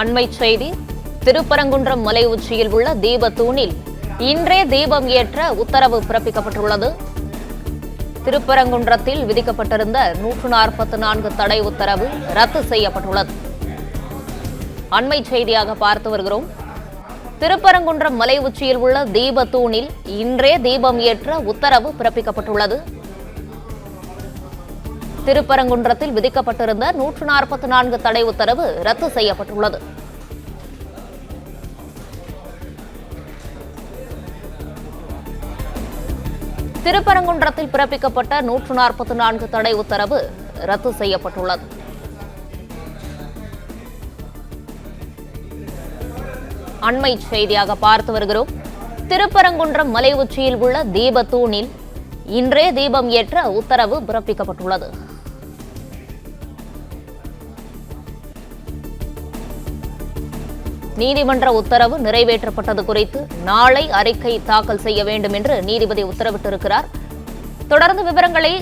அண்மை செய்தி திருப்பரங்குன்றம் மலை உச்சியில் உள்ள தீப தூணில் இன்றே தீபம் ஏற்ற உத்தரவு பிறப்பிக்கப்பட்டுள்ளது. திருப்பரங்குன்றத்தில் விதிக்கப்பட்டிருந்த நூற்று நாற்பத்தி நான்கு தடை உத்தரவு ரத்து செய்யப்பட்டுள்ளது. அண்மை செய்தியாக பார்த்து வருகிறோம். திருப்பரங்குன்றம் மலை உச்சியில் உள்ள தீப தூணில் இன்றே தீபம் ஏற்ற உத்தரவு பிறப்பிக்கப்பட்டுள்ளது. திருப்பரங்குன்றத்தில் விதிக்கப்பட்டிருந்த நூற்று நாற்பத்தி நான்கு தடை உத்தரவு ரத்து செய்யப்பட்டுள்ளது. திருப்பரங்குன்றத்தில் பிறப்பிக்கப்பட்ட நூற்று நாற்பத்தி நான்கு தடை உத்தரவு ரத்து செய்யப்பட்டுள்ளது. அண்மை செய்தியாக பார்த்து வருகிறோம். திருப்பரங்குன்றம் மலை உச்சியில் உள்ள தீப தூணில் இன்றே தீபம் ஏற்ற உத்தரவு பிறப்பிக்கப்பட்டுள்ளது. நீதிமன்ற உத்தரவு நிறைவேற்றப்பட்டது குறித்து நாளை அறிக்கை தாக்கல் செய்ய வேண்டும் என்று நீதிபதி உத்தரவிட்டிருக்கிறார். தொடர்ந்து விவரங்களை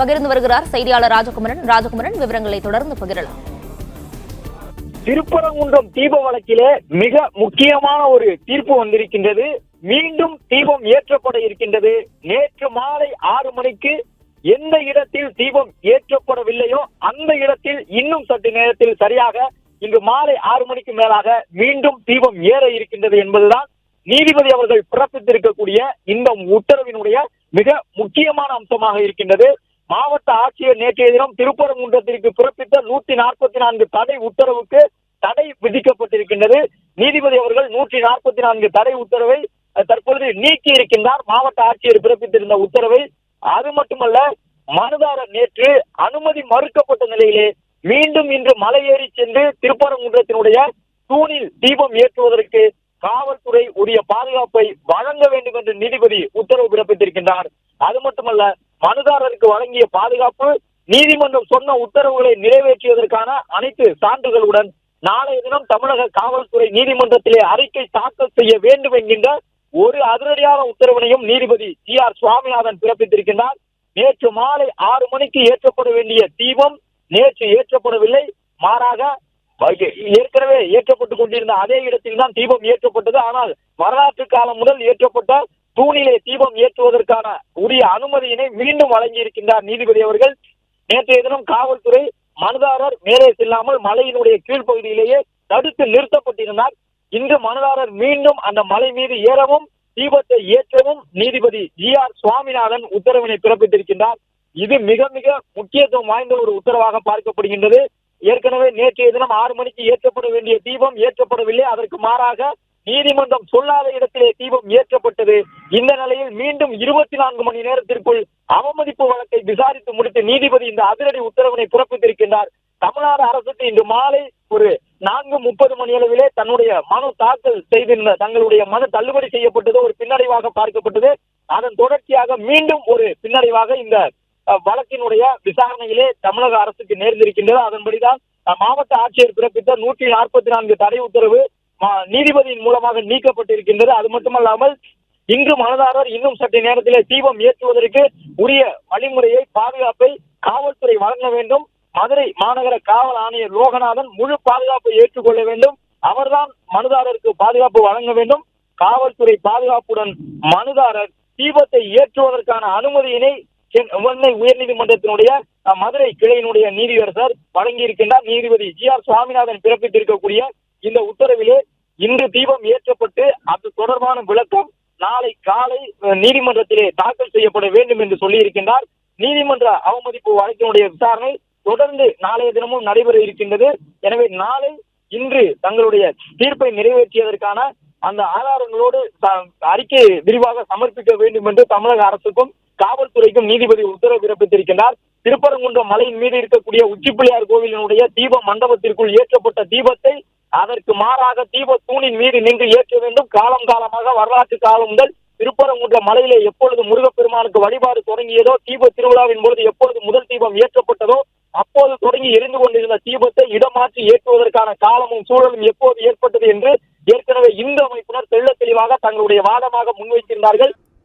பகிர்ந்து வருகிறார் செய்தியாளர் ராஜகுமரன். ராஜகுமரன் விவரங்களை தொடர்ந்து பகிரலாம். திருப்பரங்குன்றம் தீப வழக்கிலே மிக முக்கியமான ஒரு தீர்ப்பு வந்திருக்கின்றது. மீண்டும் தீபம் ஏற்றப்பட இருக்கின்றது. நேற்று மாலை ஆறு மணிக்கு எந்த இடத்தில் தீபம் ஏற்றப்படவில்லையோ அந்த இடத்தில் இன்னும் சற்று நேரத்தில் சரியாக இன்று மாலை ஆறு மணிக்கு மேலாக மீண்டும் தீபம் ஏற இருக்கின்றது என்பதுதான் நீதிபதி அவர்கள் பிறப்பித்திருக்கக்கூடிய இந்த உத்தரவினுடைய மிக முக்கியமான அம்சமாக இருக்கின்றது. மாவட்ட ஆட்சியர் நேற்றைய தினம் திருப்பரங்குன்றத்திற்கு பிறப்பித்த நூத்தி நாற்பத்தி நான்கு தடை உத்தரவுக்கு தடை விதிக்கப்பட்டிருக்கின்றது. நீதிபதி அவர்கள் நூற்றி நாற்பத்தி நான்கு தடை உத்தரவை தற்பொழுது நீக்கி இருக்கின்றார். மாவட்ட ஆட்சியர் பிறப்பித்திருந்த உத்தரவை. அது மட்டுமல்ல மனுதாரர் நேற்று அனுமதி மறுக்கப்பட்ட நிலையிலே மீண்டும் இன்று மலையேறி சென்று திருப்பரங்குன்றத்தினுடைய தூணில் தீபம் ஏற்றுவதற்கு காவல்துறை உரிய பாதுகாப்பை வழங்க வேண்டும் என்று நீதிபதி உத்தரவு பிறப்பித்திருக்கின்றார். அது மட்டுமல்ல மனுதாரருக்கு வழங்கிய பாதுகாப்பு நீதிமன்றம் சொன்ன உத்தரவுகளை நிறைவேற்றியதற்கான அனைத்து சான்றுகளுடன் நாளைய தினம் தமிழக காவல்துறை நீதிமன்றத்திலே அறிக்கை தாக்கல் செய்ய வேண்டும் என்கின்ற ஒரு அதிரடியான உத்தரவினையும் நீதிபதி ஜி ஆர் சுவாமிநாதன் பிறப்பித்திருக்கின்றார். நேற்று மாலை ஆறு மணிக்கு ஏற்றப்பட வேண்டிய தீபம் நேற்று ஏற்றப்படவில்லை மாறாக ஏற்கனவே ஏற்றப்பட்டு கொண்டிருந்த அதே இடத்தில் தான் தீபம் ஏற்றப்பட்டது. ஆனால் வரலாற்று காலம் முதல் ஏற்றப்பட்ட தூணிலே தீபம் ஏற்றுவதற்கான உரிய அனுமதியினை மீண்டும் வழங்கி இருக்கின்றார் நீதிபதி அவர்கள். நேற்றைய தினம் காவல்துறை மனுதாரர் மேலே செல்லாமல் மலையினுடைய கீழ்ப்பகுதியிலேயே தடுத்து நிறுத்தப்பட்டிருந்தார். இன்று மனுதாரர் மீண்டும் அந்த மலை மீது ஏறவும் தீபத்தை ஏற்றவும் நீதிபதி ஜி ஆர் சுவாமிநாதன் உத்தரவினை பிறப்பித்திருக்கின்றார். இது மிக மிக முக்கியத்துவம் வாய்ந்த ஒரு உத்தரவாக பார்க்கப்படுகின்றது. ஏற்கனவே நேற்றைய தினம் ஆறு மணிக்கு ஏற்றப்பட வேண்டிய தீபம் ஏற்றப்படவில்லை. அதற்கு மாறாக நீதிமன்றம் சொல்லாத இடத்திலே தீபம் ஏற்றப்பட்டது. இந்த நிலையில் மீண்டும் இருபத்தி நான்கு மணி நேரத்திற்குள் அவமதிப்பு வழக்கை விசாரித்து முடித்து நீதிபதி இந்த அதிரடி உத்தரவினை பிறப்பித்திருக்கின்றார். தமிழ்நாடு அரசுக்கு இன்று மாலை ஒரு நான்கு முப்பது மணி அளவிலே தன்னுடைய மனு தாக்கல் செய்திருந்த தங்களுடைய மனு தள்ளுபடி செய்யப்பட்டது. ஒரு பின்னடைவாக பார்க்கப்பட்டது. அதன் தொடர்ச்சியாக மீண்டும் ஒரு பின்னடைவாக இந்த வழக்கினுடைய விசாரணையிலே தமிழக அரசுக்கு நேர்ந்திருக்கின்றது. அதன்படிதான் மாவட்ட ஆட்சியர் பிறப்பித்த நூற்றி நாற்பத்தி நான்கு தடை உத்தரவு நீதிபதியின் மூலமாக நீக்கப்பட்டிருக்கின்றது. அது மட்டுமல்லாமல் இன்று மனதாரர் இன்னும் சற்று நேரத்திலே தீபம் ஏற்றுவதற்கு உரிய வழிமுறையை பாதுகாப்பை காவல்துறை வழங்க வேண்டும். மதுரை மாநகர காவல் ஆணையர் லோகநாதன் முழு பாதுகாப்பை ஏற்றுக்கொள்ள வேண்டும். அவர்தான் மனுதாரருக்கு பாதுகாப்பு வழங்க வேண்டும். காவல்துறை பாதுகாப்புடன் மனுதாரர் தீபத்தை ஏற்றுவதற்கான அனுமதியினை சென்னை உயர்நீதிமன்றத்தினுடைய அஹ், மதுரை கிளையினுடைய நீதியரசர் வழங்கியிருக்கின்றார். நீதிபதி ஜி ஆர் சுவாமிநாதன் பிறப்பித்திருக்கக்கூடிய இந்த உத்தரவிலே இன்று தீபம் ஏற்றப்பட்டு அது தொடர்பான விளக்கம் நாளை காலை நீதிமன்றத்திலே தாக்கல் செய்யப்பட வேண்டும் என்று சொல்லியிருக்கின்றார். நீதிமன்ற அவமதிப்பு வழக்கினுடைய விசாரணை தொடர்ந்து நாளைய தினமும் நடைபெற இருக்கின்றது. எனவே நாளை இன்று தங்களுடைய தீர்ப்பை நிறைவேற்றியதற்கான அந்த ஆதாரங்களோடு அறிக்கை விரிவாக சமர்ப்பிக்க வேண்டும் என்று தமிழக அரசுக்கும் காவல்துறைக்கும் நீதிபதி உத்தரவு பிறப்பித்திருக்கின்றார். திருப்பரங்குன்றம் மலையின் மீது இருக்கக்கூடிய உச்சிப்பிள்ளையார் கோவிலினுடைய தீப மண்டபத்திற்குள் ஏற்றப்பட்ட தீபத்தை அதற்கு மாறாக தீப தூணின் மீது நின்று ஏற்ற வேண்டும். காலம் காலமாக வரலாற்று காலம் முதல் திருப்பரங்குன்ற மலையிலே எப்பொழுது முருகப்பெருமானுக்கு வழிபாடு தொடங்கியதோ தீப திருவிழாவின் பொழுது எப்பொழுது முதல் தீபம் ஏற்றப்பட்டதோ அப்போது தொடங்கி எரிந்து கொண்டிருந்த தீபத்தை இடமாற்றி ஏற்றுவதற்கான காலமும் சூழலும் எப்போது ஏற்பட்டது என்று ஏற்கனவே இந்து அமைப்பினர் தெள்ள தெளிவாக தங்களுடைய வாதமாக முன்வைத்திருந்தார்கள்.